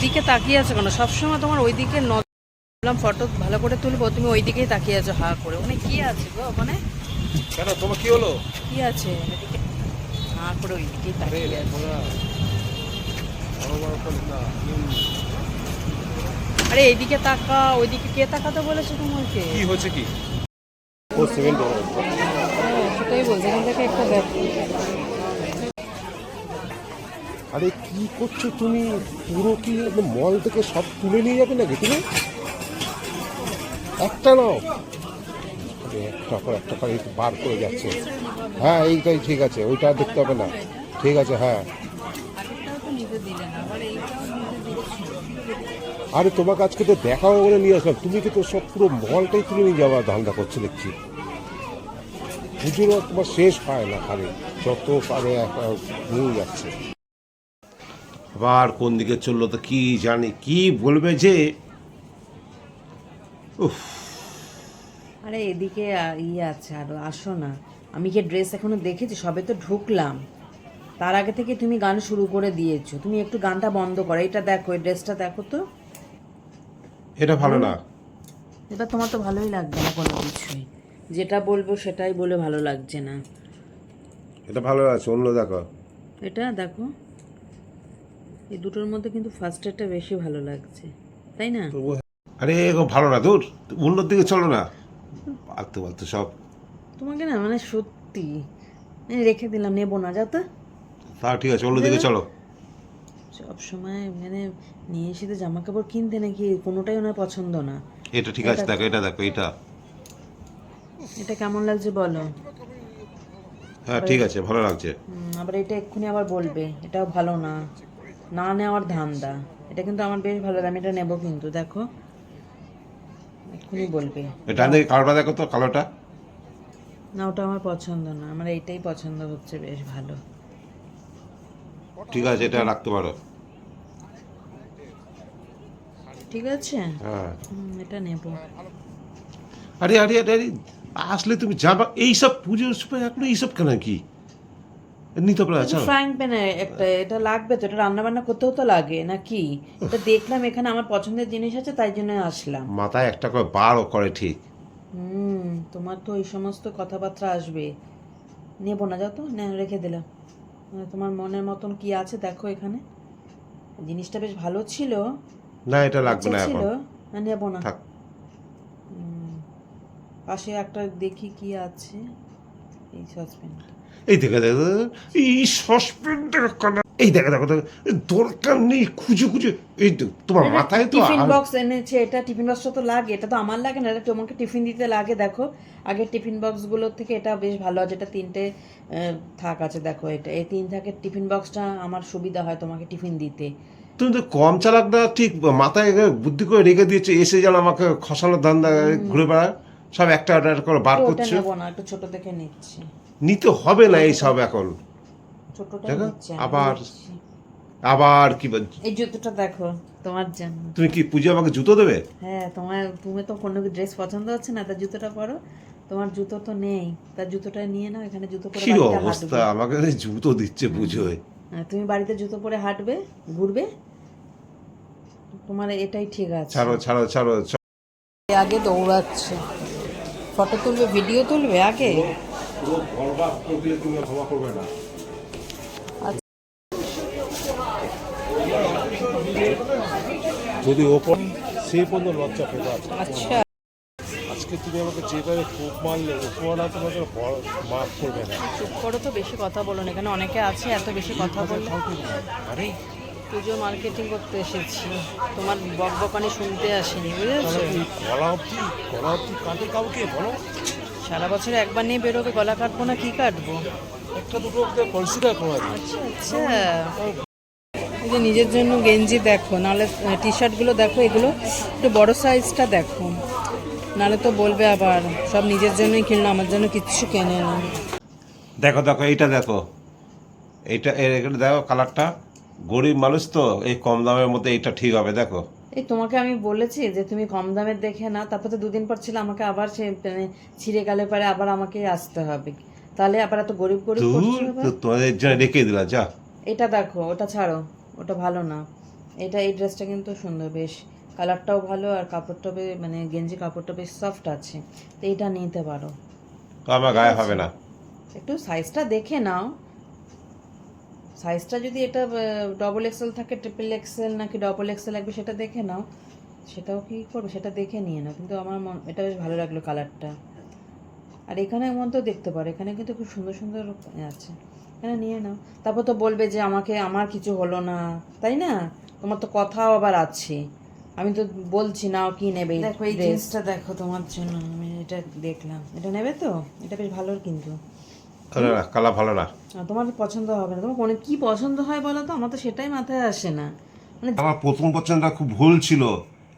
ওইদিকে তাকিয়ে আছো কেন? সবসময় তোমার ওইদিকে নজর ফটো ভালো করে তুলবো তুমি ওইদিকেই তাকিয়ে আছো হা করে। ওখানে কি আছে গো ওখানে? কেন তোমার কি হলো? কি আছে? এদিকে হা করে ওইদিকেই তাকিয়ে আছো। আরে এইদিকে তাকা ওইদিকে কে তাকাতে বলেছে তোমাকে? কি হচ্ছে কি? হ্যাঁ, সেটাই বলছি এখান থেকে একটা দেখো। আরে কি করছ তুমি? পুরো কি মল থেকে সব তুলে নিয়ে যাবে নাকি তুমি? একটা নাও। একটা পর একটা করে একটু বার করে যাচ্ছে। হ্যাঁ এইটাই ঠিক আছে, ওইটা দেখতে হবে না। ঠিক আছে হ্যাঁ। আরে তোমাকে আজকে তো দেখাও বলে নিয়ে আসলাম। তুমি কি তো সব পুরো মলটাই তুলে নিয়ে যাওয়ার ধান্দা করছ দেখছি। পুজোরও তোমার শেষ হয় না খালি। যত পারে নিয়ে যাচ্ছে। আবার কোন দিকে চলল তো কি জানি কি বলবে যে? উফ। আরে এদিকে ইয়ে আছে আরও আসো না। আমি কি ড্রেস এখনও দেখেছি? সবে তো ঢুকলাম। তার আগে থেকে তুমি গান শুরু করে দিয়েছ। তুমি একটু গানটা বন্ধ করো। এটা দেখো এই ড্রেসটা দেখো তো। এটা ভালো না। এটা তোমার তো ভালোই লাগবে না কোনো কিছুই। যেটা বলব সেটাই বলে ভালো লাগছে না। এটা ভালো আছে অন্য দেখো। এটা দেখো। এই দুটোর মধ্যে কিন্তু ফার্স্ট এডটা বেশি ভালো লাগছে তাই না? আরে এগো ভালো না দূর। অন্যর দিকে চলো না। আলতু ফালতু সব। তোমাকে না মানে সত্যি রেখে দিলাম নেব না যাও তো। তা ঠিক আছে অন্য দিকে চলো। সব সময় মানে নিয়ে এসে তো জামা কাপড় কিনতে নাকি কোনোটাই ওনার পছন্দ না। এটা ঠিক আছে দেখো এটা দেখো এটা। এটা কেমন লাগছে বলো? হ্যাঁ ঠিক আছে ভালো লাগছে। আবার এটা এক্ষুনি আবার বলবে এটাও ভালো না। না নেওয়ার ধান্দা। এটা কিন্তু আমার বেশ ভালো আমি এটা নেব কিন্তু দেখো। এক্ষুনি বলবে। এটা দেখে কালোটা দেখো তো কালোটা। না ওটা আমার পছন্দ না আমার এইটাই পছন্দ হচ্ছে বেশ ভালো। ঠিক আছে এটা রাখতে পারো। ঠিক আছে? হ্যাঁ। এটা নেব। আরে আরে আরে আরে আসলে তুমি যাবা এইসব পুজোর সময় এখনও এইসব কেন কি? নিতে পারো চলো। ফ্রাইং প্যানে একটা এটা লাগবে তো এটা রান্না বান্না করতেও তো লাগে নাকি? এটা দেখলাম এখানে আমার পছন্দের জিনিস আছে তাই জন্য আসলাম। মাথায় একটা করে বারও করে ঠিক। হুম তোমার তো এই সমস্ত কথাবার্তা আসবে। নেব না যাও তো নে রেখে দিলাম। মানে তোমার মনের মতন কি আছে দেখো এখানে। জিনিসটা বেশ ভালো ছিল। না এটা লাগবে না ছিল এখন। না নেব না। থাক। পাশে একটা দেখি কি আছে এই সসপ্যান এই দেখে দেখো এই সসপেনটা কানা এই দেখে দেখো দরকার নেই খুঁজে খুঁজে এই তো, তোমার মাথায় তো টিফিন বক্স এনেছে এটা টিফিন বক্সটা তো লাগে এটা তো আমার লাগে না এটা তোমাকে টিফিন দিতে লাগে দেখো। আগের টিফিন বক্সগুলোর থেকে এটা বেশ ভালো আছে এটা তিনটে থাক আছে দেখো এটা এই তিন থাকের টিফিন বক্সটা আমার সুবিধা হয় তোমাকে টিফিন দিতে। তুমি তো কম চালাক না ঠিক মাথায় বুদ্ধি করে রেখে দিয়েছে এসে যেন আমাকে খসানোর ধান্দা ঘুরে বেড়ায়। সব একটা অর্ডার করে বার তো করছে। না একটু ছোট দেখে নিচ্ছি। নিতে হবে না এই সব এখন। ছোটটা নিচ্ছি আবার আবার কি এই জুতোটা দেখো তোমার জন্য। তুমি কি পুজো আমাকে জুতো দেবে? হ্যাঁ তোমার তুমি তো কোনো ড্রেস পছন্দ হচ্ছে না তার জুতোটা পরো। তোমার জুতো তো নেই তার জুতোটা নিয়ে নাও এখানে জুতো পরে কি অবস্থা? আমাকে জুতো দিচ্ছে পুজোয়। হ্যাঁ, তুমি বাড়িতে জুতো পরে হাঁটবে ঘুরবে? তোমার এটাই ঠিক আছে। ছাড়ো ছাড়ো ছাড়ো। আগে দৌড়াচ্ছে। ফটো তুলবে ভিডিও তুলবে আগে? যদি ওপর সেই পর্যন্ত লজ্জা পেতে আছে আচ্ছা। আজকে তুমি আমাকে যেভাবে খুব মারলে উপরওয়ালা তোমাকে মাফ করবে না। চুপ করো তো বেশি কথা বলো না এখানে অনেকে আছে এত বেশি কথা বললে। আরে পুজো মার্কেটিং করতে এসেছি। তোমার বকবকানি শুনতে আসিনি বুঝেছ? গলা অবধি গলা অবধি কাটে কাউকে বলো? সারা বছরে একবার নিয়ে বেরোবে গলা কাটবো না কি কাটবো? একটা দুটো কনসিডার করা আচ্ছা আচ্ছা। যে নিজের জন্য গেঞ্জি দেখো নাহলে টি শার্টগুলো দেখো এগুলো একটু বড় সাইজটা দেখো। নাহলে তো বলবে আবার সব নিজের জন্যই কিনলো আমার জন্য কিচ্ছু কেনে না। দেখো দেখো এইটা দেখো। এইটা এর এখানে দেখো কালারটা গরিব মানুষ তো এই কম দামের মধ্যে এইটা ঠিক হবে দেখো। এই তোমাকে আমি বলেছি যে তুমি কম দামের দেখে না তারপর তো দুদিন পর ছিল আমাকে আবার সে মানে ছিঁড়ে গেলে পরে আবার আমাকে আসতে হবে। তাহলে আবার এত গরিব গরিব দূর করছ আবার? তো তোমাদের জন্য রেখে দিলা যা। এটা দেখো ওটা ছাড়ো ওটা ভালো না। এটা এই ড্রেসটা কিন্তু সুন্দর বেশ কালারটাও ভালো আর কাপড়টা বে- মানে গেঞ্জি কাপড়টা বেশ সফট আছে। তো এটা নিতে পারো। আমার গায়ে হবে না। একটু সাইজটা দেখে নাও। সাইজটা যদি এটা ডবল এক্সেল থাকে ট্রিপল এক্সেল নাকি ডবল এক্সেল লাগবে সেটা দেখে নাও। সেটাও কি করবে? সেটা দেখে নিয়ে নাও। কিন্তু আমার মন এটা বেশ ভালো লাগল কালারটা আর এখানে মধ্যেও দেখতে পারো এখানে কিন্তু খুব সুন্দর সুন্দর আছে। এখানে নিয়ে নাও। তারপর তো বলবে যে আমাকে আমার কিছু হলো না তাই না? তোমার তো কথাও আবার আছে। আমি তো বলছি নাও কি নেবে দেখো এই জিনিসটা দেখো তোমার জন্য আমি এটা দেখলাম। এটা নেবে তো? এটা বেশ ভালো কিন্তু। না না কালার ভালো না। আর তোমার পছন্দ হবে না। তোমার কোনো কি পছন্দ হয় বলো তো? আমার তো সেটাই মাথায় আসে না। মানে আমার প্রথম পছন্দটা খুব ভুল ছিল।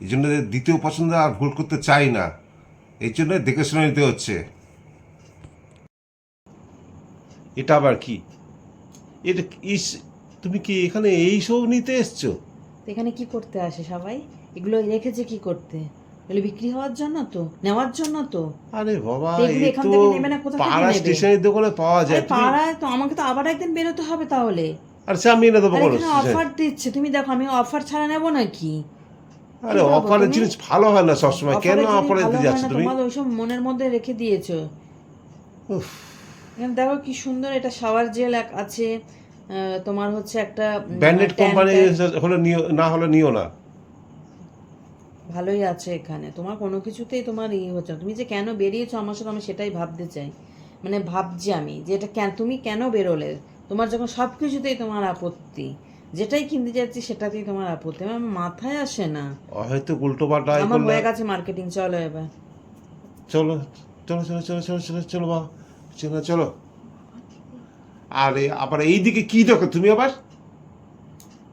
এই জন্য দ্বিতীয় পছন্দ আর ভুল করতে চাই না। এই জন্য দেখে শুনে নিতে হচ্ছে। এটা আবার কি? এটা ইস তুমি কি এখানে এই সব নিতে এসছো? তো এখানে কি করতে আসে সবাই? এগুলো রেখেছে কি করতে? এগুলো বিক্রি হওয়ার জন্য তো নেওয়ার জন্য তো। আরে বাবা তো এখান থেকে নেবে না, কোথা থেকে পাড়া নেবে? স্টেশনের দোকানে পাওয়া আরে যায় তুমি পাড়ায় তো আমাকে তো আবার একদিন বেরোতে হবে তাহলে। আর সে আমি এনে দেবো আর কোনো এখানে অফার দিচ্ছে তুমি দেখো আমি অফার ছাড়া নেব নাকি? আরে কি অফারের তুমি? জিনিস ভালো হয় না সবসময়। কেন অফারের জিনিস অফারে ভালো দিতে হয় যাচ্ছ না, তুমি? তোমার ওইসব মনের মধ্যে রেখে দিয়েছ। উফ, এখানে দেখো কি সুন্দর এটা শাওয়ার জেল আছে আহ, তোমার হচ্ছে একটা ব্র্যান্ডেড কোম্পানি হলে নিও না হলে নিও না। ভালোই আছে এখানে। তোমার কোনো কিছুতেই তোমার ইয়ে হচ্ছে না। তুমি যে কেন বেরিয়েছো আমার সাথে আমি সেটাই ভাবতে চাই। মানে ভাবছি আমি যে এটা কেন তুমি কেন বেরোলে? তোমার যখন সব কিছুতেই তোমার আপত্তি। যেটাই কিনতে যাচ্ছি সেটাতেই তোমার আপত্তি। আমার মাথায় আসে না। হয়তো উল্টো পাল্টা আমার হয়ে গেছে মার্কেটিং চলো এবার। চলো চলো চলো চলো চলো চলো চলো বা চলো চলো। আরে আবার এইদিকে কি দেখো তুমি আবার?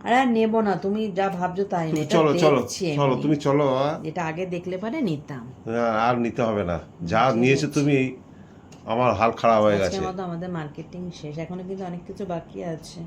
আরে নেব না তুমি যা ভাবছ তাই না চলো চলো চলো তুমি চলো এটা আগে দেখলে পারে নিতাম। আর নিতে হবে না। যা নিয়েছো তুমি আমার হাল খারাপ হয়ে গেছে। আমাদের মার্কেটিং শেষ এখনও কিন্তু অনেক কিছু বাকি আছে।